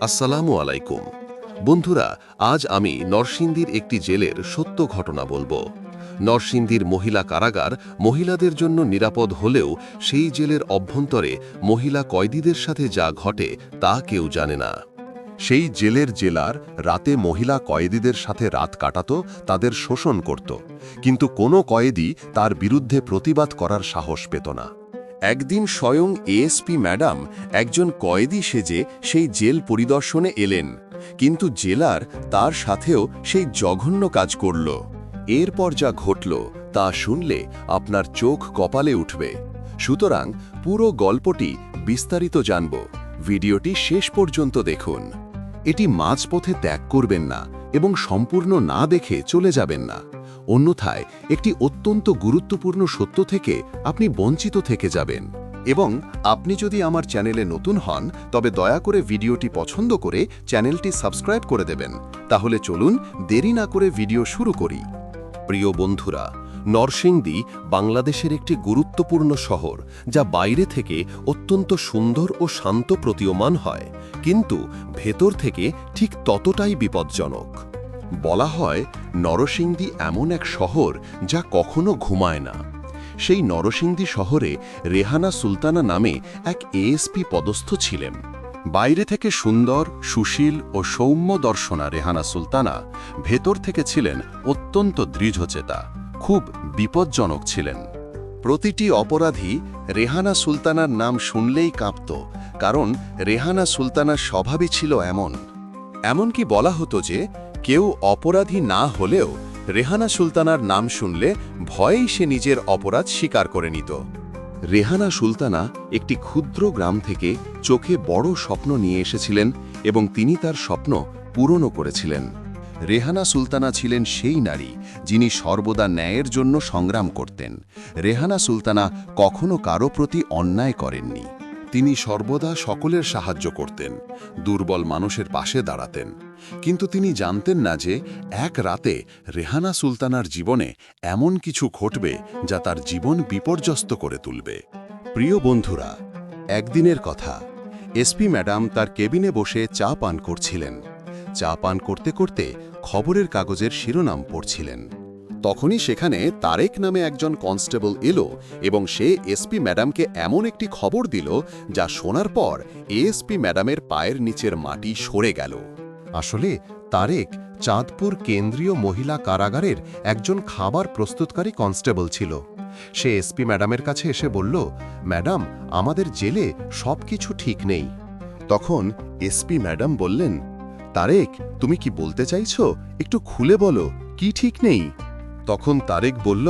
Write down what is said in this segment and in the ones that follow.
আসসালামু আলাইকুম। বন্ধুরা, আজ আমি নরসিংদীর একটি জেলের সত্য ঘটনা বলব। নরসিংদীর মহিলা কারাগার মহিলাদের জন্য নিরাপদ হলেও সেই জেলের অভ্যন্তরে মহিলা কয়েদিদের সাথে যা ঘটে তা কেউ জানে না। সেই জেলের জেলার রাতে মহিলা কয়েদিদের সাথে রাত কাটাতো, তাদের শোষণ করত। কিন্তু কোনো কয়েদি তার বিরুদ্ধে প্রতিবাদ করার সাহস পেত না। একদিন স্বয়ং এএসপি ম্যাডাম একজন কয়েদি সেজে সেই জেল পরিদর্শনে এলেন, কিন্তু জেলার তার সাথেও সেই জঘন্য কাজ করল। এরপর যা ঘটল, তা শুনলে আপনার চোখ কপালে উঠবে। সুতরাং পুরো গল্পটি বিস্তারিত জানব। ভিডিওটি শেষ পর্যন্ত দেখুন। এটি মাঝপথে ত্যাগ করবেন না এবং সম্পূর্ণ না দেখে চলে যাবেন না। অন্যথায় একটি অত্যন্ত গুরুত্বপূর্ণ সত্য থেকে আপনি বঞ্চিত থেকে যাবেন। এবং আপনি যদি আমার চ্যানেলে নতুন হন, তবে দয়া করে ভিডিওটি পছন্দ করে চ্যানেলটি সাবস্ক্রাইব করে দেবেন। তাহলে চলুন দেরি না করে ভিডিও শুরু করি। প্রিয় বন্ধুরা, নরসিংদী বাংলাদেশের একটি গুরুত্বপূর্ণ শহর, যা বাইরে থেকে অত্যন্ত সুন্দর ও শান্ত প্রতীয়মান হয়, কিন্তু ভেতর থেকে ঠিক ততটাই বিপজ্জনক। বলা হয় নরসিংদী এমন এক শহর যা কখনো ঘুমায় না। সেই নরসিংদী শহরে রেহানা সুলতানা নামে এক এএসপি পদস্থ ছিলেন। বাইরে থেকে সুন্দর, সুশীল ও সৌম্য দর্শনা রেহানা সুলতানা ভেতর থেকে ছিলেন অত্যন্ত দৃঢ়চেতা, খুব বিপজ্জনক ছিলেন। প্রতিটি অপরাধী রেহানা সুলতানার নাম শুনলেই কাঁপত, কারণ রেহানা সুলতানার স্বভাবই ছিল এমন। এমনকি বলা হতো যে কেউ অপরাধী না হলেও রেহানা সুলতানার নাম শুনলে ভয়েই সে নিজের অপরাধ স্বীকার করে নিত। রেহানা সুলতানা একটি ক্ষুদ্র গ্রাম থেকে চোখে বড় স্বপ্ন নিয়ে এসেছিলেন এবং তিনি তার স্বপ্ন পূরণও করেছিলেন। রেহানা সুলতানা ছিলেন সেই নারী যিনি সর্বদা ন্যায়ের জন্য সংগ্রাম করতেন। রেহানা সুলতানা কখনো কারও প্রতি অন্যায় করেননি। তিনি সর্বদা সকলের সাহায্য করতেন, দুর্বল মানুষের পাশে দাঁড়াতেন। কিন্তু তিনি জানতেন না যে, এক রাতে রেহানা সুলতানার জীবনে এমন কিছু ঘটবে যা তার জীবন বিপর্যস্ত করে তুলবে। প্রিয় বন্ধুরা, একদিনের কথা। এসপি ম্যাডাম তার কেবিনে বসে চা পান করছিলেন। চা পান করতে করতে খবরের কাগজের শিরোনাম পড়ছিলেন। তখনই সেখানে তারেক নামে একজন কনস্টেবল এলো এবং সে এসপি ম্যাডামকে এমন একটি খবর দিল যা শোনার পর এএসপি ম্যাডামের পায়ের নিচের মাটি সরে গেল। আসলে তারেক চাঁদপুর কেন্দ্রীয় মহিলা কারাগারের একজন খাবার প্রস্তুতকারী কনস্টেবল ছিল। সে এসপি ম্যাডামের কাছে এসে বলল, ম্যাডাম, আমাদের জেলে সব কিছু ঠিক নেই। তখন এসপি ম্যাডাম বললেন, তারেক, তুমি কি বলতে চাইছো? একটু খুলে বলো, কি ঠিক নেই? তখন তারেক বলল,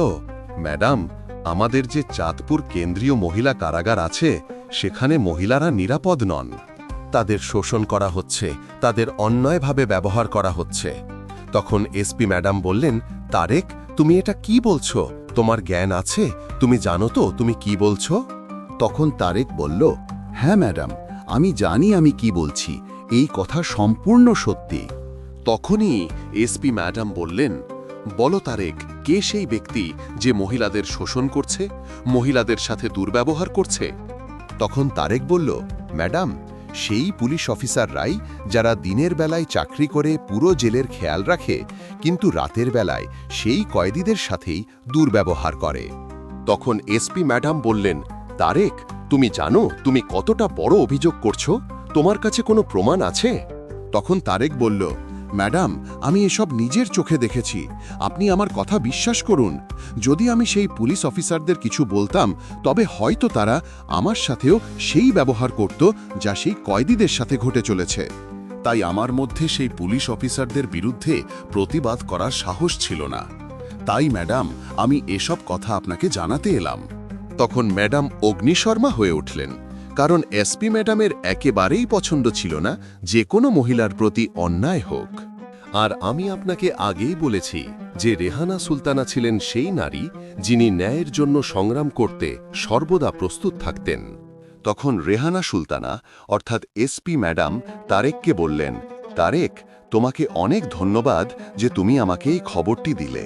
ম্যাডাম, আমাদের যে চাঁদপুর কেন্দ্রীয় মহিলা কারাগার আছে, সেখানে মহিলারা নিরাপদ নন। তাদের শোষণ করা হচ্ছে, তাদের অন্যায়ভাবে ব্যবহার করা হচ্ছে। তখন এসপি ম্যাডাম বললেন, তারেক, তুমি এটা কি বলছো? তোমার জ্ঞান আছে? তুমি জানো তো তুমি কি বলছো? তখন তারেক বলল হ্যাঁ ম্যাডাম, আমি জানি আমি কি বলছি, এই কথা সম্পূর্ণ সত্যি। তখনই এসপি ম্যাডাম বললেন বলো তারেক, কে সেই ব্যক্তি যে মহিলাদের শোষণ করছে, মহিলাদের সাথে দুর্ব্যবহার করছে? তখন তারেক বলল, ম্যাডাম, সেই পুলিশ অফিসাররাই যারা দিনের বেলায় চাকরি করে পুরো জেলের খেয়াল রাখে, কিন্তু রাতের বেলায় সেই কয়েদিদের সাথেই দুর্ব্যবহার করে। তখন এসপি ম্যাডাম বললেন, তারেক, তুমি জানো তুমি কতটা বড় অভিযোগ করছ? তোমার কাছে কোনো প্রমাণ আছে? তখন তারেক বলল ম্যাডাম, আমি এসব নিজের চোখে দেখেছি। আপনি আমার কথা বিশ্বাস করুন। যদি আমি সেই পুলিশ অফিসারদের কিছু বলতাম, তবে হয়তো তারা আমার সাথেও সেই ব্যবহার করত যা সেই কয়েদিদের সাথে ঘটে চলেছে। তাই আমার মধ্যে সেই পুলিশ অফিসারদের বিরুদ্ধে প্রতিবাদ করার সাহস ছিল না। তাই ম্যাডাম, আমি এসব কথা আপনাকে জানাতে এলাম। তখন ম্যাডাম অগ্নিশর্মা হয়ে উঠলেন। কারণ এসপি ম্যাডামের একেবারেই পছন্দ ছিল না যে কোনো মহিলার প্রতি অন্যায় হোক। আর আমি আপনাকে আগেই বলেছি যে রেহানা সুলতানা ছিলেন সেই নারী যিনি ন্যায়ের জন্য সংগ্রাম করতে সর্বদা প্রস্তুত থাকতেন। তখন রেহানা সুলতানা, অর্থাৎ এসপি ম্যাডাম তারেককে বললেন, তারেক, তোমাকে অনেক ধন্যবাদ যে তুমি আমাকে এই খবরটি দিলে।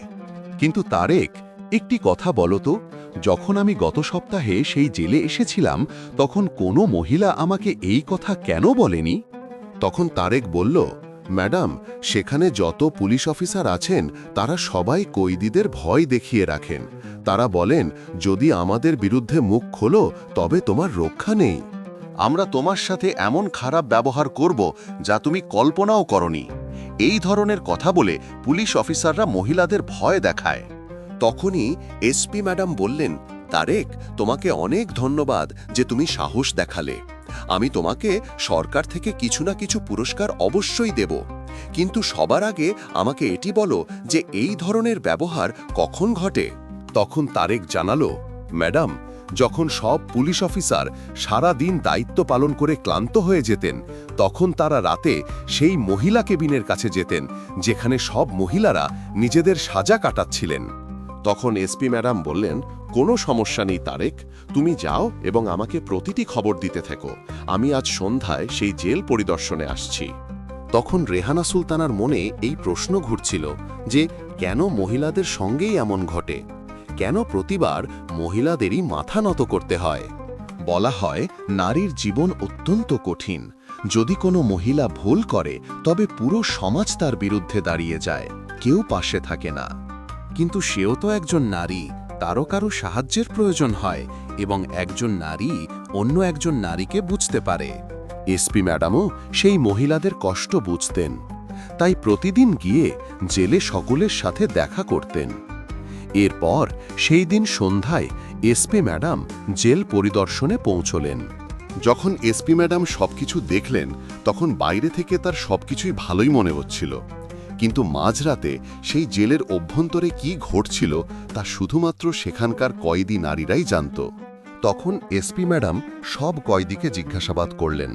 কিন্তু তারেক একটি কথা বলো তো, যখন আমি গত সপ্তাহে সেই জেলে এসেছিলাম, তখন কোনো মহিলা আমাকে এই কথা কেন বলেনি? তখন তারেক বলল, ম্যাডাম, সেখানে যত পুলিশ অফিসার আছেন, তারা সবাই কয়েদিদের ভয় দেখিয়ে রাখেন। তারা বলেন, যদি আমাদের বিরুদ্ধে মুখ খোলো, তবে তোমার রক্ষা নেই। আমরা তোমার সাথে এমন খারাপ ব্যবহার করব, যা তুমি কল্পনাও করনি। এই ধরনের কথা বলে পুলিশ অফিসাররা মহিলাদের ভয় দেখায়। তখনই এসপি ম্যাডাম বললেন, তারেক, তোমাকে অনেক ধন্যবাদ যে তুমি সাহস দেখালে। আমি তোমাকে সরকার থেকে কিছু না কিছু পুরস্কার অবশ্যই দেব। কিন্তু সবার আগে আমাকে এটি বলো যে এই ধরনের ব্যবহার কখন ঘটে? তখন তারেক জানালো, ম্যাডাম, যখন সব পুলিশ অফিসার সারা দিন দায়িত্ব পালন করে ক্লান্ত হয়ে যেতেন, তখন তারা রাতে সেই মহিলা কেবিনের কাছে যেতেন, যেখানে সব মহিলারা নিজেদের সাজা কাটাচ্ছিলেন। তখন এসপি ম্যাডাম বললেন, কোনো সমস্যা নেই তারেক, তুমি যাও এবং আমাকে প্রতিটি খবর দিতে থেকো। আমি আজ সন্ধ্যায় সেই জেল পরিদর্শনে আসছি। তখন রেহানা সুলতানার মনে এই প্রশ্ন ঘুরছিল যে, কেন মহিলাদের সঙ্গেই এমন ঘটে? কেন প্রতিবার মহিলাদেরই মাথা নত করতে হয়? বলা হয়, নারীর জীবন অত্যন্ত কঠিন। যদি কোনো মহিলা ভুল করে, তবে পুরো সমাজ তার বিরুদ্ধে দাঁড়িয়ে যায়। কেউ পাশে থাকে না। কিন্তু সেও তো একজন নারী, তারও কারও সাহায্যের প্রয়োজন হয় এবং একজন নারী অন্য একজন নারীকে বুঝতে পারে। এসপি ম্যাডামও সেই মহিলাদের কষ্ট বুঝতেন, তাই প্রতিদিন গিয়ে জেলে সকলের সাথে দেখা করতেন। এরপর সেই দিন সন্ধ্যায় এসপি ম্যাডাম জেল পরিদর্শনে পৌঁছলেন। যখন এসপি ম্যাডাম সবকিছু দেখলেন, তখন বাইরে থেকে তার সবকিছুই ভালোই মনে হচ্ছিল। কিন্তু মাঝরাতে সেই জেলের অভ্যন্তরে কি ঘটছিল তা শুধুমাত্র সেখানকার কয়েদি নারীরাই জানত। তখন এসপি ম্যাডাম সব কয়েদিকে জিজ্ঞাসাবাদ করলেন।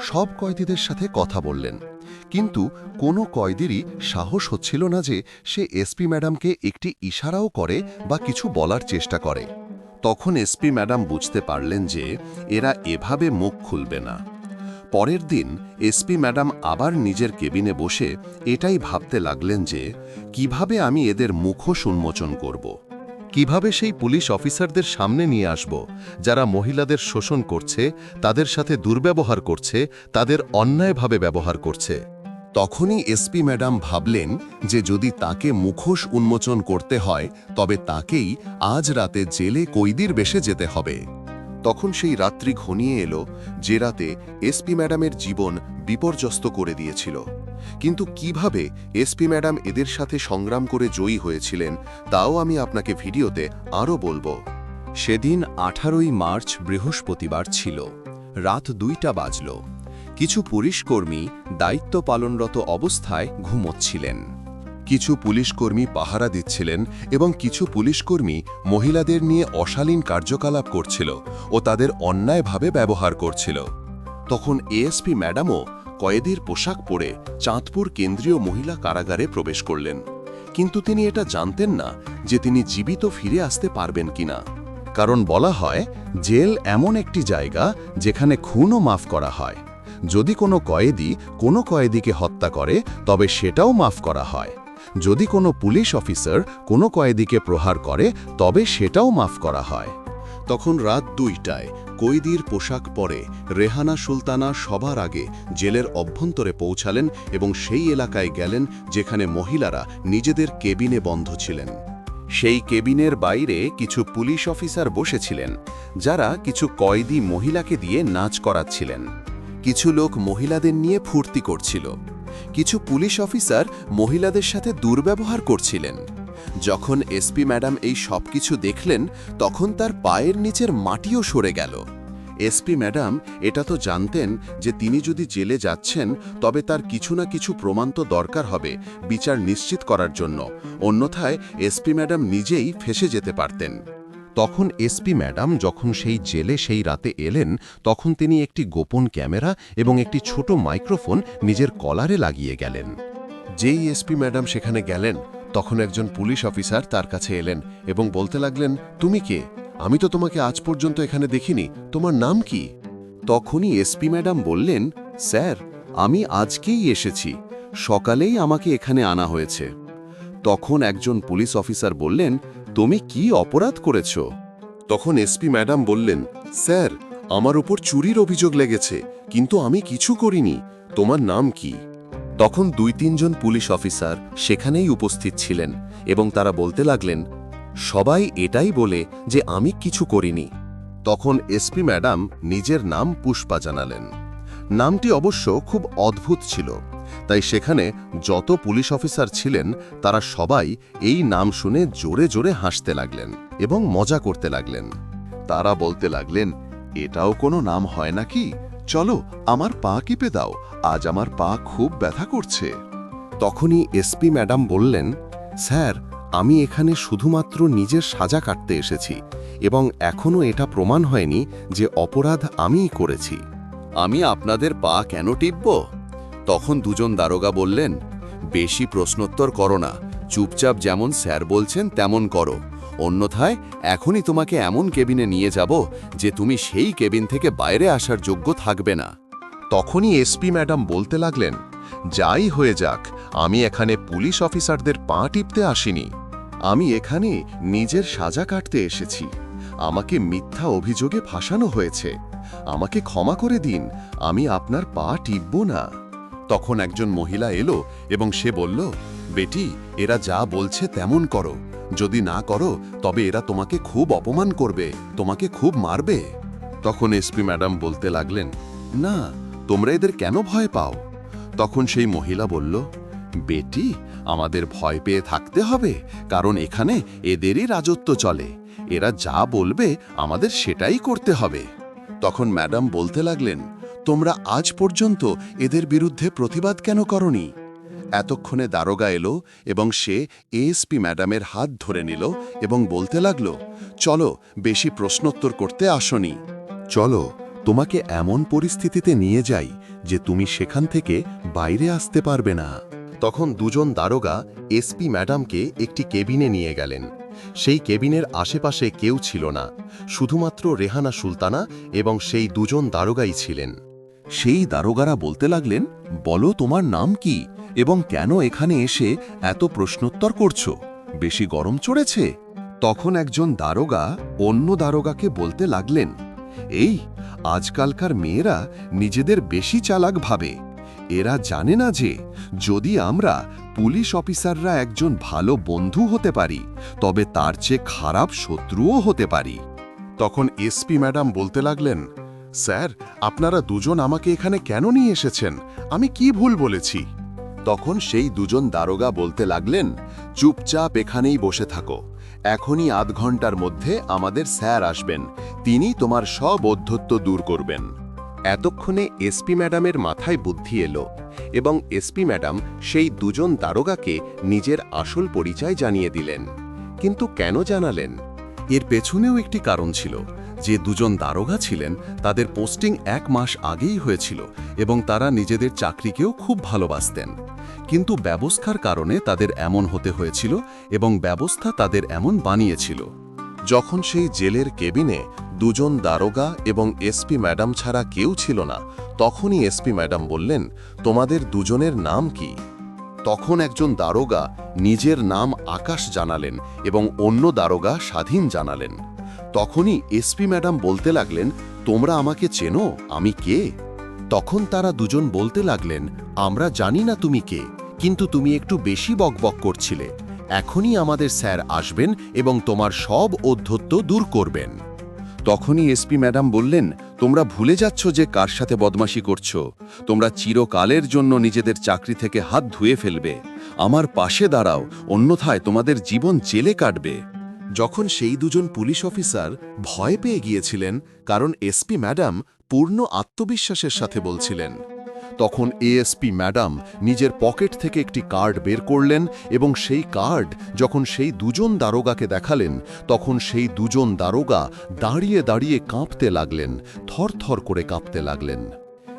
সব কয়েদিদের সাথে কথা বললেন। কিন্তু কোনো কয়েদিরই সাহস হচ্ছিল না যে সে এসপি ম্যাডামকে একটি ইশারাও করে বা কিছু বলার চেষ্টা করে। তখন এসপি ম্যাডাম বুঝতে পারলেন যে এরা এভাবে মুখ খুলবে না। পরের দিন এসপি ম্যাডাম আবার নিজের কেবিনে বসে এটাই ভাবতে লাগলেন যে, কীভাবে আমি এদের মুখোশ উন্মোচন করব? কীভাবে সেই পুলিশ অফিসারদের সামনে নিয়ে আসব, যারা মহিলাদের শোষণ করছে, তাদের সাথে দুর্ব্যবহার করছে, তাদের অন্যায়ভাবে ব্যবহার করছে? তখনই এসপি ম্যাডাম ভাবলেন যে যদি তাকে মুখোশ উন্মোচন করতে হয়, তবে তাকেই আজ রাতে জেলে কৈদির বেশে যেতে হবে। তখন সেই রাত্রি ঘনিয়ে এলো যে রাতে এসপি ম্যাডামের জীবন বিপর্যস্ত করে দিয়েছিল। কিন্তু কীভাবে এসপি ম্যাডাম এদের সাথে সংগ্রাম করে জয়ী হয়েছিলেন, তাও আমি আপনাকে ভিডিওতে আরও বলব। সেদিন আঠারোই মার্চ বৃহস্পতিবার ছিল। রাত দুইটা বাজল। কিছু পুলিশকর্মী দায়িত্ব পালনরত অবস্থায় ঘুমোচ্ছিলেন। কিছু পুলিশকর্মী পাহারা দিচ্ছিলেন এবং কিছু পুলিশকর্মী মহিলাদের নিয়ে অশালীন কার্যকলাপ করছিল ও তাদের অন্যায়ভাবে ব্যবহার করছিল। তখন এএসপি ম্যাডামও কয়েদির পোশাক পরে চাঁদপুর কেন্দ্রীয় মহিলা কারাগারে প্রবেশ করলেন। কিন্তু তিনি এটা জানতেন না যে তিনি জীবিত ফিরে আসতে পারবেন কিনা। কারণ বলা হয়, জেল এমন একটি জায়গা যেখানে খুনও মাফ করা হয়। যদি কোনো কয়েদি কোনো কয়েদিকে হত্যা করে, তবে সেটাও মাফ করা হয়। যদি কোনো পুলিশ অফিসার কোনো কয়েদিকে প্রহার করে, তবে সেটাও মাফ করা হয়। তখন রাত দুইটায় কৈদির পোশাক পরে রেহানা সুলতানা সবার আগে জেলের অভ্যন্তরে পৌঁছালেন এবং সেই এলাকায় গেলেন যেখানে মহিলারা নিজেদের কেবিনে বন্ধ ছিলেন। সেই কেবিনের বাইরে কিছু পুলিশ অফিসার বসেছিলেন, যারা কিছু কয়েদি মহিলাকে দিয়ে নাচ করাচ্ছিলেন। কিছু লোক মহিলাদের নিয়ে ফুর্তি করছিল। কিছু পুলিশ অফিসার মহিলাদের সাথে দুর্ব্যবহার করছিলেন। যখন এসপি ম্যাডাম এই সবকিছু দেখলেন, তখন তার পায়ের নিচের মাটিও সরে গেল। এসপি ম্যাডাম এটা তো জানতেন যে তিনি যদি জেলে যাচ্ছেন, তবে তার কিছু না কিছু প্রমাণ তো দরকার হবে বিচার নিশ্চিত করার জন্য। অন্যথায় এসপি ম্যাডাম নিজেই ফেসে যেতে পারতেন। তখন এসপি ম্যাডাম যখন সেই জেলে সেই রাতে এলেন, তখন তিনি একটি গোপন ক্যামেরা এবং একটি ছোট মাইক্রোফোন নিজের কলারে লাগিয়ে গেলেন। যেই এসপি ম্যাডাম সেখানে গেলেন, তখন একজন পুলিশ অফিসার তার কাছে এলেন এবং বলতে লাগলেন, তুমি কে? আমি তো তোমাকে আজ পর্যন্ত এখানে দেখিনি। তোমার নাম কি? তখনই এসপি ম্যাডাম বললেন, স্যার, আমি আজকেই এসেছি। সকালেই আমাকে এখানে আনা হয়েছে। তখন একজন পুলিশ অফিসার বললেন, তুমি কি অপরাধ করেছ? তখন এসপি ম্যাডাম বললেন, স্যার, আমার উপর চুরির অভিযোগ লেগেছে, কিন্তু আমি কিছু করিনি। তোমার নাম কি? তখন দুই তিনজন পুলিশ অফিসার সেখানেই উপস্থিত ছিলেন এবং তারা বলতে লাগলেন, সবাই এটাই বলে যে আমি কিছু করিনি। তখন এসপি ম্যাডাম নিজের নাম পুষ্পা জানালেন। নামটি অবশ্য খুব অদ্ভুত ছিল। তাই সেখানে যত পুলিশ অফিসার ছিলেন তারা সবাই এই নাম শুনে জোরে জোরে হাসতে লাগলেন এবং মজা করতে লাগলেন। তারা বলতে লাগলেন এটাও কোনো নাম হয় নাকি? চলো আমার পা কিপে দাও আজ আমার পা খুব ব্যথা করছে। তখনই এসপি ম্যাডাম বললেন স্যার আমি এখানে শুধুমাত্র নিজের সাজা কাটতে এসেছি এবং এখনও এটা প্রমাণ হয়নি যে অপরাধ আমিই করেছি। আমি আপনাদের পা কেন টিপব? তখন দুজন দারোগা বললেন, বেশি প্রশ্নোত্তর করো না, চুপচাপ যেমন স্যার বলছেন তেমন করো। অন্যথায় এখনই তোমাকে এমন কেবিনে নিয়ে যাব যে তুমি সেই কেবিন থেকে বাইরে আসার যোগ্য থাকবে না। তখনই এসপি ম্যাডাম বলতে লাগলেন, যাই হয়ে যাক, আমি এখানে পুলিশ অফিসারদের পা টিপতে আসিনি। আমি এখানে নিজের সাজা কাটতে এসেছি। আমাকে মিথ্যা অভিযোগে ফাঁসানো হয়েছে। আমাকে ক্ষমা করে দিন, আমি আপনার পা টিপব না। তখন একজন মহিলা এলো এবং সে বলল, বেটি, এরা যা বলছে তেমন করো। যদি না করো, তবে এরা তোমাকে খুব অপমান করবে, তোমাকে খুব মারবে। তখন এসপি ম্যাডাম বলতে লাগলেন, না, তোমরা এদের কেন ভয় পাও? তখন সেই মহিলা বলল, বেটি, আমাদের ভয় পেয়ে থাকতে হবে, কারণ এখানে এদেরই রাজত্ব চলে। এরা যা বলবে, আমাদের সেটাই করতে হবে। তখন ম্যাডাম বলতে লাগলেন তোমরা আজ পর্যন্ত এদের বিরুদ্ধে প্রতিবাদ কেন করনি? এতক্ষণে দারোগা এলো এবং সে এএসপি ম্যাডামের হাত ধরে নিল এবং বলতে লাগল, চলো, বেশি প্রশ্নোত্তর করতে আসনি। চলো, তোমাকে এমন পরিস্থিতিতে নিয়ে যাই যে তুমি সেখান থেকে বাইরে আসতে পারবে না। তখন দুজন দারোগা এসপি ম্যাডামকে একটি কেবিনে নিয়ে গেলেন। সেই কেবিনের আশেপাশে কেউ ছিল না, শুধুমাত্র রেহানা সুলতানা এবং সেই দুজন দারোগাই ছিলেন। সেই দারোগারা বলতে লাগলেন, বলো তোমার নাম কি এবং কেন এখানে এসে এত প্রশ্নোত্তর করছ? বেশি গরম চড়েছে? তখন একজন দারোগা অন্য দারোগাকে বলতে লাগলেন, এই, আজকালকার মেয়েরা নিজেদের বেশি চালাক ভাবে। এরা জানে না যে, যদি আমরা পুলিশ অফিসাররা একজন ভালো বন্ধু হতে পারি, তবে তার চেয়ে খারাপ শত্রুও হতে পারি। তখন এসপি ম্যাডাম বলতে লাগলেন স্যার, আপনারা দুজন আমাকে এখানে কেন নিয়ে এসেছেন? আমি কি ভুল বলেছি? তখন সেই দুজন দারোগা বলতে লাগলেন, চুপচাপ এখানেই বসে থাকো। এখনই আধ ঘণ্টার মধ্যে আমাদের স্যার আসবেন। তিনি তোমার সব অধ্যত্ব দূর করবেন। এতক্ষণে এসপি ম্যাডামের মাথায় বুদ্ধি এলো এবং এসপি ম্যাডাম সেই দুজন দারোগাকে নিজের আসল পরিচয় জানিয়ে দিলেন। কিন্তু কেন জানালেন? এর পেছনেও একটি কারণ ছিল। যে দুজন দারোগা ছিলেন, তাদের পোস্টিং এক মাস আগেই হয়েছিল এবং তারা নিজেদের চাকরিকেও খুব ভালোবাসতেন। কিন্তু ব্যবস্থার কারণে তাদের এমন হতে হয়েছিল এবং ব্যবস্থা তাদের এমন বানিয়েছিল। যখন সেই জেলের কেবিনে দুজন দারোগা এবং এসপি ম্যাডাম ছাড়া কেউ ছিল না, তখনই এসপি ম্যাডাম বললেন, তোমাদের দুজনের নাম কি? তখন একজন দারোগা নিজের নাম আকাশ জানালেন এবং অন্য দারোগা স্বাধীন জানালেন। তখনই এসপি ম্যাডাম বলতে লাগলেন, তোমরা আমাকে চেনো? আমি কে? তখন তারা দুজন বলতে লাগলেন, আমরা জানি না তুমি কে, কিন্তু তুমি একটু বেশি বকবক করছিলে। এখনই আমাদের স্যার আসবেন এবং তোমার সব অধ্যত্ব দূর করবেন। তখনই এসপি ম্যাডাম বললেন, তোমরা ভুলে যাচ্ছ যে কার সাথে বদমাশি করছ। তোমরা চিরকালের জন্য নিজেদের চাকরি থেকে হাত ধুয়ে ফেলবে। আমার পাশে দাঁড়াও, অন্যথায় তোমাদের জীবন জেলে কাটবে। যখন সেই দুজন পুলিশ অফিসার ভয় পেয়ে গিয়েছিলেন, কারণ এসপি ম্যাডাম পূর্ণ আত্মবিশ্বাসের সাথে বলছিলেন। তখন এএসপি ম্যাডাম নিজের পকেট থেকে একটি কার্ড বের করলেন এবং সেই কার্ড যখন সেই দুজন দারোগাকে দেখালেন, তখন সেই দুজন দারোগা দাঁড়িয়ে দাঁড়িয়ে কাঁপতে লাগলেন, থরথর করে কাঁপতে লাগলেন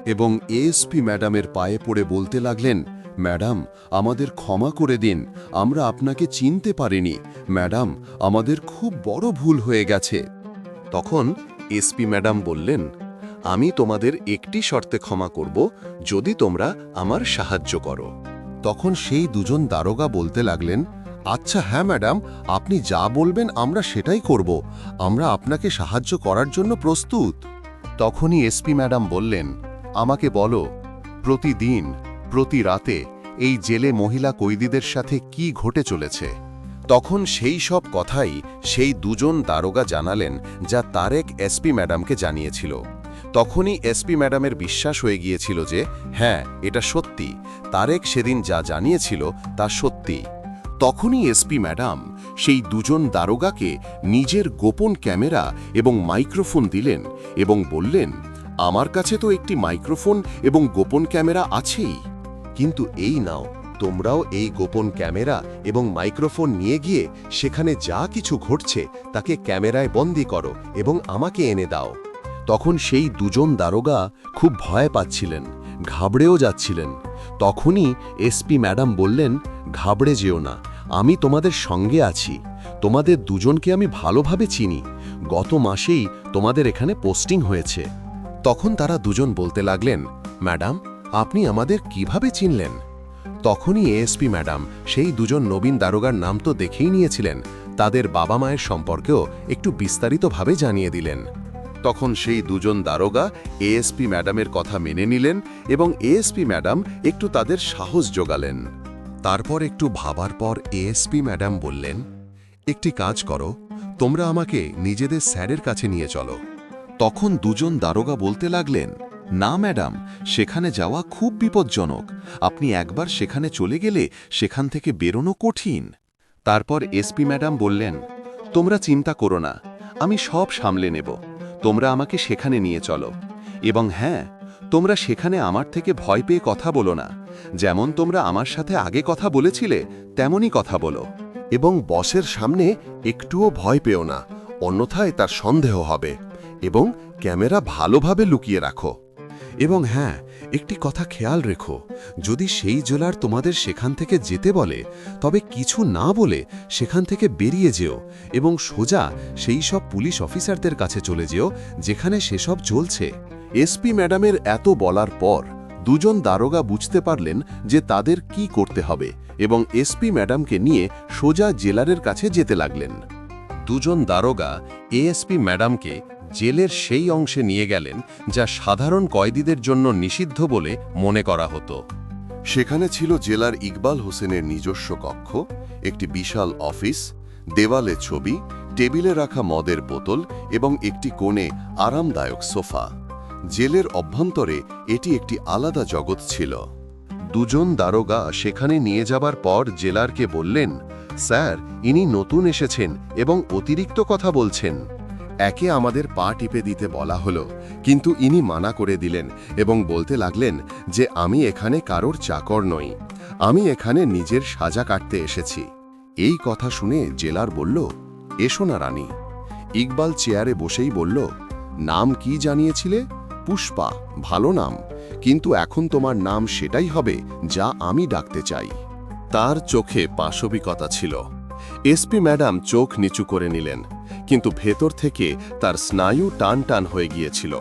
এবং এএসপি ম্যাডামের পায়ে পড়ে বলতে লাগলেন ম্যাডাম, আমাদের ক্ষমা করে দিন, আমরা আপনাকে চিনতে পারিনি। ম্যাডাম, আমাদের খুব বড় ভুল হয়ে গেছে। তখন এসপি ম্যাডাম বললেন, আমি তোমাদের একটি শর্তে ক্ষমা করব, যদি তোমরা আমার সাহায্য করো। তখন সেই দুজন দারোগা বলতে লাগলেন আচ্ছা হ্যাঁ ম্যাডাম, আপনি যা বলবেন আমরা সেটাই করব। আমরা আপনাকে সাহায্য করার জন্য প্রস্তুত। তখনই এসপি ম্যাডাম বললেন, আমাকে বলো, প্রতিদিন প্রতি রাতে এই জেলে মহিলা কয়েদিদের সাথে কি ঘটে চলেছে? তখন সেই সব কথাই সেই দুজন দারোগা জানালেন যা তারেক এসপি ম্যাডামকে জানিয়েছিল। তখনই এসপি ম্যাডামের বিশ্বাস হয়ে গিয়েছিল যে হ্যাঁ এটা সত্যি। তারেক সেদিন যা জানিয়েছিল তা সত্যি। তখনই এসপি ম্যাডাম সেই দুজন দারোগাকে নিজের গোপন ক্যামেরা এবং মাইক্রোফোন দিলেন এবং বললেন, আমার কাছে তো একটি মাইক্রোফোন এবং গোপন ক্যামেরা আছেই। কিন্তু এই নাও, তোমরাও এই গোপন ক্যামেরা এবং মাইক্রোফোন নিয়ে গিয়ে সেখানে যা কিছু ঘটছে তাকে ক্যামেরায় বন্দি করো এবং আমাকে এনে দাও। তখন সেই দুজন দারোগা খুব ভয় পাচ্ছিলেন, ঘাবড়েও যাচ্ছিলেন। তখনই এসপি ম্যাডাম বললেন, ঘাবড়ে যেও না, আমি তোমাদের সঙ্গে আছি। তোমাদের দুজনকে আমি ভালোভাবে চিনি। গত মাসেই তোমাদের এখানে পোস্টিং হয়েছে। তখন তারা দুজন বলতে লাগলেন, ম্যাডাম আপনি আমাদের কীভাবে চিনলেন? তখনই এএসপি ম্যাডাম, সেই দুজন নবীন দারোগার নাম তো দেখেই নিয়েছিলেন, তাদের বাবা মায়ের সম্পর্কেও একটু বিস্তারিতভাবে জানিয়ে দিলেন। তখন সেই দুজন দারোগা এএসপি ম্যাডামের কথা মেনে নিলেন এবং এএসপি ম্যাডাম একটু তাদের সাহস যোগালেন। তারপর একটু ভাবার পর এএসপি ম্যাডাম বললেন, একটি কাজ করো, তোমরা আমাকে নিজেদের স্যারের কাছে নিয়ে চলো। তখন দুজন দারোগা বলতে লাগলেন না, ম্যাডাম, সেখানে যাওয়া খুব বিপজ্জনক। আপনি একবার সেখানে চলে গেলে সেখান থেকে বেরোনো কঠিন। তারপর এসপি ম্যাডাম বললেন, তোমরা চিন্তা করো না, আমি সব সামলে নেব। তোমরা আমাকে সেখানে নিয়ে চলো। এবং হ্যাঁ তোমরা সেখানে আমার থেকে ভয় পেয়ে কথা বলো না। যেমন তোমরা আমার সাথে আগে কথা বলেছিলে, তেমনই কথা বলো। এবং বসের সামনে একটুও ভয় পেও না, অন্যথায় তার সন্দেহ হবে। এবং ক্যামেরা ভালোভাবে লুকিয়ে রাখো। এবং হ্যাঁ একটি কথা খেয়াল রেখো, যদি সেই জেলার তোমাদের সেখান থেকে যেতে বলে, তবে কিছু না বলে সেখান থেকে বেরিয়ে যেও এবং সোজা সেই সব পুলিশ অফিসারদের কাছে চলে যেও যেখানে সেসব চলছে। এসপি ম্যাডামের এত বলার পর দুজন দারোগা বুঝতে পারলেন যে তাদের কি করতে হবে এবং এসপি ম্যাডামকে নিয়ে সোজা জেলারের কাছে যেতে লাগলেন। দুজন দারোগা এএসপি ম্যাডামকে জেলের সেই অংশে নিয়ে গেলেন যা সাধারণ কয়েদিদের জন্য নিষিদ্ধ বলে মনে করা হতো। সেখানে ছিল জেলার ইকবাল হোসেনের নিজস্ব কক্ষ, একটি বিশাল অফিস, দেওয়ালে ছবি, টেবিলে রাখা মদের বোতল এবং একটি কোণে আরামদায়ক সোফা। জেলের অভ্যন্তরে এটি একটি আলাদা জগৎ ছিল। দুজন দারোগা সেখানে নিয়ে যাবার পর জেলারকে বললেন, স্যার, ইনি নতুন এসেছেন এবং অতিরিক্ত কথা বলছেন। একে আমাদের পা টিপে দিতে বলা হলো, কিন্তু ইনি মানা করে দিলেন এবং বলতে লাগলেন যে আমি এখানে কারোর চাকর নই, আমি এখানে নিজের সাজা কাটতে এসেছি। এই কথা শুনে জেলার বলল, এসো না রানী। ইকবাল চেয়ারে বসেই বলল, নাম কি জানিয়েছিলে? পুষ্পা, ভালো নাম, কিন্তু এখন তোমার নাম সেটাই হবে যা আমি ডাকতে চাই। তার চোখে পাশবিকতা ছিল। এসপি ম্যাডাম চোখ নিচু করে নিলেন। কিন্তু ভেতর থেকে তার স্নায়ু টান টান হয়ে গিয়েছিল।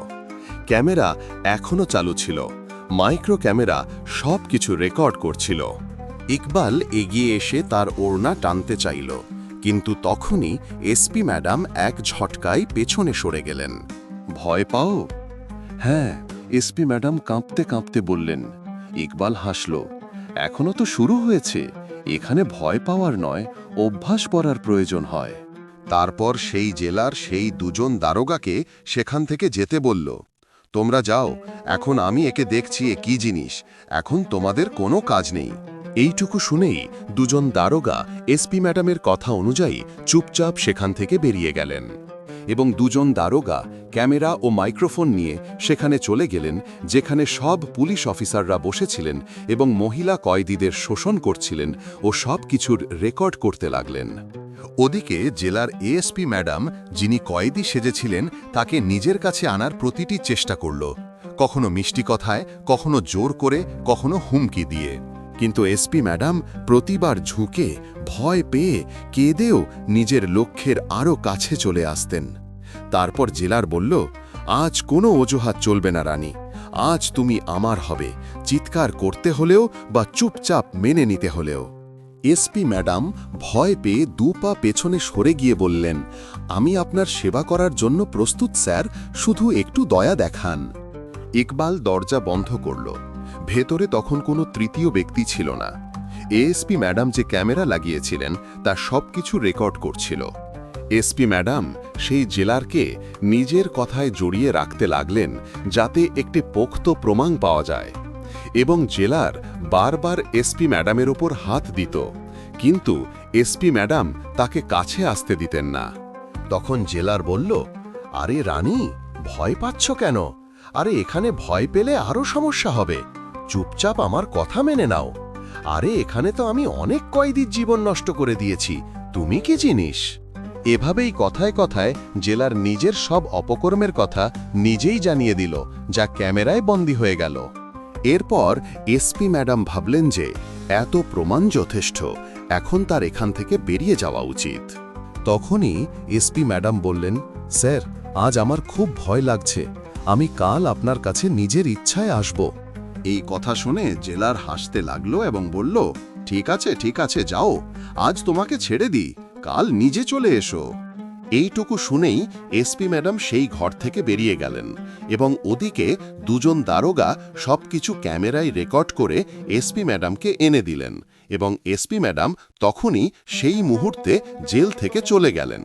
ক্যামেরা এখনও চালু ছিল। মাইক্রো ক্যামেরা সব কিছু রেকর্ড করছিল। ইকবাল এগিয়ে এসে তার ওড়না টানতে চাইল, কিন্তু তখনই এসপি ম্যাডাম এক ঝটকায় পেছনে সরে গেলেন। ভয় পাও? হ্যাঁ এসপি ম্যাডাম কাঁপতে কাঁপতে বললেন। ইকবাল হাসল, এখনও তো শুরু হয়েছে। এখানে ভয় পাওয়ার নয়, অভ্যাস করার প্রয়োজন হয়। তারপর সেই জেলার সেই দুজন দারোগাকে সেখান থেকে যেতে বলল, তোমরা যাও, এখন আমি একে দেখছি এ কি জিনিস, এখন তোমাদের কোনো কাজ নেই। এইটুকু শুনেই দুজন দারোগা এসপি ম্যাডামের কথা অনুযায়ী চুপচাপ সেখান থেকে বেরিয়ে গেলেন এবং দুজন দারোগা ক্যামেরা ও মাইক্রোফোন নিয়ে সেখানে চলে গেলেন, যেখানে সব পুলিশ অফিসাররা বসেছিলেন এবং মহিলা কয়েদিদের শোষণ করছিলেন ও সব কিছুর রেকর্ড করতে লাগলেন। ওদিকে জেলার এএসপি ম্যাডাম, যিনি কয়েদি সেজেছিলেন, তাকে নিজের কাছে আনার প্রতিটি চেষ্টা করল। কখনো মিষ্টি কথায়, কখনো জোর করে, কখনো হুমকি দিয়ে। কিন্তু এসপি ম্যাডাম প্রতিবার ঝুঁকে, ভয় পেয়ে, কেঁদেও নিজের লক্ষ্যের আরও কাছে চলে আসতেন। তারপর জেলার বলল, আজ কোনো অজুহাত চলবে না, রানী। আজ তুমি আমার হবে। চিৎকার করতে হলেও বা চুপচাপ মেনে নিতে হলেও। এসপি ম্যাডাম ভয় পেয়ে দু পা পেছনে সরে গিয়ে বললেন, আমি আপনার সেবা করার জন্য প্রস্তুত, স্যার, শুধু একটু দয়া দেখান। ইকবাল দরজা বন্ধ করল। ভেতরে তখন কোনো তৃতীয় ব্যক্তি ছিল না। এএসপি ম্যাডাম যে ক্যামেরা লাগিয়েছিলেন, তা সব কিছু রেকর্ড করছিল। এসপি ম্যাডাম সেই জেলারকে নিজের কথায় জড়িয়ে রাখতে লাগলেন, যাতে একটি পোক্ত প্রমাণ পাওয়া যায়। এবং জেলার বারবার এসপি ম্যাডামের ওপর হাত দিত। কিন্তু এসপি ম্যাডাম তাকে কাছে আসতে দিতেন না। তখন জেলার বলল, আরে রানী, ভয় পাচ্ছ কেন? আরে এখানে ভয় পেলে আরও সমস্যা হবে। চুপচাপ আমার কথা মেনে নাও। আরে এখানে তো আমি অনেক কয়েদির জীবন নষ্ট করে দিয়েছি। তুমি কি জিনিস? এভাবেই কথায় কথায় জেলার নিজের সব অপকর্মের কথা নিজেই জানিয়ে দিল, যা ক্যামেরায় বন্দী হয়ে গেল। এরপর এসপি ম্যাডাম ভাবলেন যে এত প্রমাণ যথেষ্ট, এখন তার এখান থেকে বেরিয়ে যাওয়া উচিত। তখনই এসপি ম্যাডাম বললেন, স্যার, আজ আমার খুব ভয় লাগছে। আমি কাল আপনার কাছে নিজের ইচ্ছায় আসব। এই কথা শুনে জেলার হাসতে লাগল এবং বলল, ঠিক আছে ঠিক আছে, যাও। আজ তোমাকে ছেড়ে দিই। কাল নিজে চলে এসো। এইটুকু শুনেই এসপি ম্যাডাম সেই ঘর থেকে বেরিয়ে গেলেন এবং ওদিকে দুজন দারোগা সবকিছু ক্যামেরায় রেকর্ড করে এসপি ম্যাডামকে এনে দিলেন এবং এসপি ম্যাডাম তখনই সেই মুহূর্তে জেল থেকে চলে গেলেন।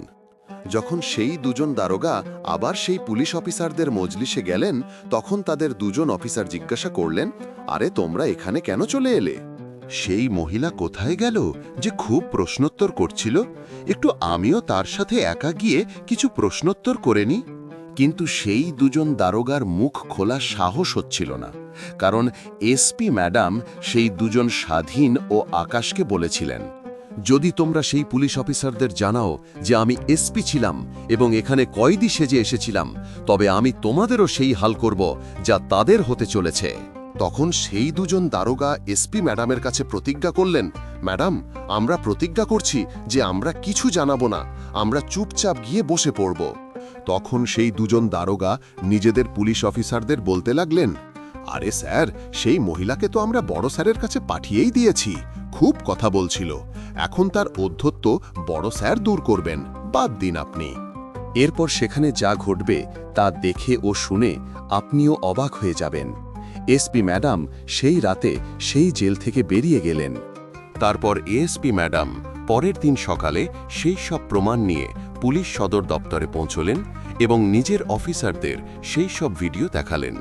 যখন সেই দুজন দারোগা আবার সেই পুলিশ অফিসারদের মজলিসে গেলেন, তখন তাদের দুজন অফিসার জিজ্ঞাসা করলেন, আরে তোমরা এখানে কেন চলে এলে? সেই মহিলা কোথায় গেল যে খুব প্রশ্নোত্তর করছিল? একটু আমিও তার সাথে একা গিয়ে কিছু প্রশ্নোত্তর করে কিন্তু সেই দুজন দারোগার মুখ খোলা সাহস হচ্ছিল না, কারণ এসপি ম্যাডাম সেই দুজন স্বাধীন ও আকাশকে বলেছিলেন, যদি তোমরা সেই পুলিশ অফিসারদের জানাও যে আমি এসপি ছিলাম এবং এখানে কয়েদি সেজে এসেছিলাম, তবে আমি তোমাদেরও সেই হাল করব যা তাদের হতে চলেছে। তখন সেই দুজন দারোগা এসপি ম্যাডামের কাছে প্রতিজ্ঞা করলেন, ম্যাডাম, আমরা প্রতিজ্ঞা করছি যে আমরা কিছু জানাব না, আমরা চুপচাপ গিয়ে বসে পড়ব। তখন সেই দুজন দারোগা নিজেদের পুলিশ অফিসারদের বলতে লাগলেন, আরে স্যার, সেই মহিলাকে তো আমরা বড় স্যারের কাছে পাঠিয়েই দিয়েছি, খুব কথা বলছিল। এখন তার অধ্যত্ব বড় স্যার দূর করবেন, বাদ দিন আপনি। এরপর সেখানে যা ঘটবে তা দেখে ও শুনে আপনিও অবাক হয়ে যাবেন। এসপি ম্যাডাম সেই রাতে সেই জেল থেকে বেরিয়ে গেলেন। তারপর এএসপি ম্যাডাম পরের দিন সকালে সেই সব প্রমাণ নিয়ে পুলিশ সদর দপ্তরে পৌঁছলেন এবং নিজের অফিসারদের সেই সব ভিডিও দেখালেন।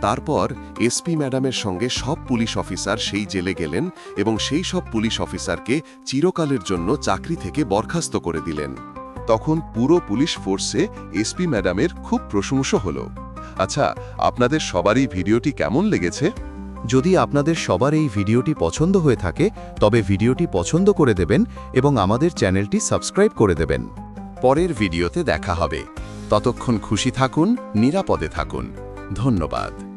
তারপর এসপি ম্যাডামের সঙ্গে সব পুলিশ অফিসার সেই জেলে গেলেন এবং সেই সব পুলিশ অফিসারকে চিরকালের জন্য চাকরি থেকে বরখাস্ত করে দিলেন। তখন পুরো পুলিশ ফোর্সে এসপি ম্যাডামের খুব প্রশংসা হলো। আচ্ছা আপনাদের সবারই ভিডিওটি কেমন লেগেছে? যদি আপনাদের সবার এই ভিডিওটি পছন্দ হয়ে থাকে তবে ভিডিওটি পছন্দ করে দেবেন এবং আমাদের চ্যানেলটি সাবস্ক্রাইব করে দেবেন। পরের ভিডিওতে দেখা হবে। ততক্ষণ খুশি থাকুন নিরাপদে থাকুন। ধন্যবাদ।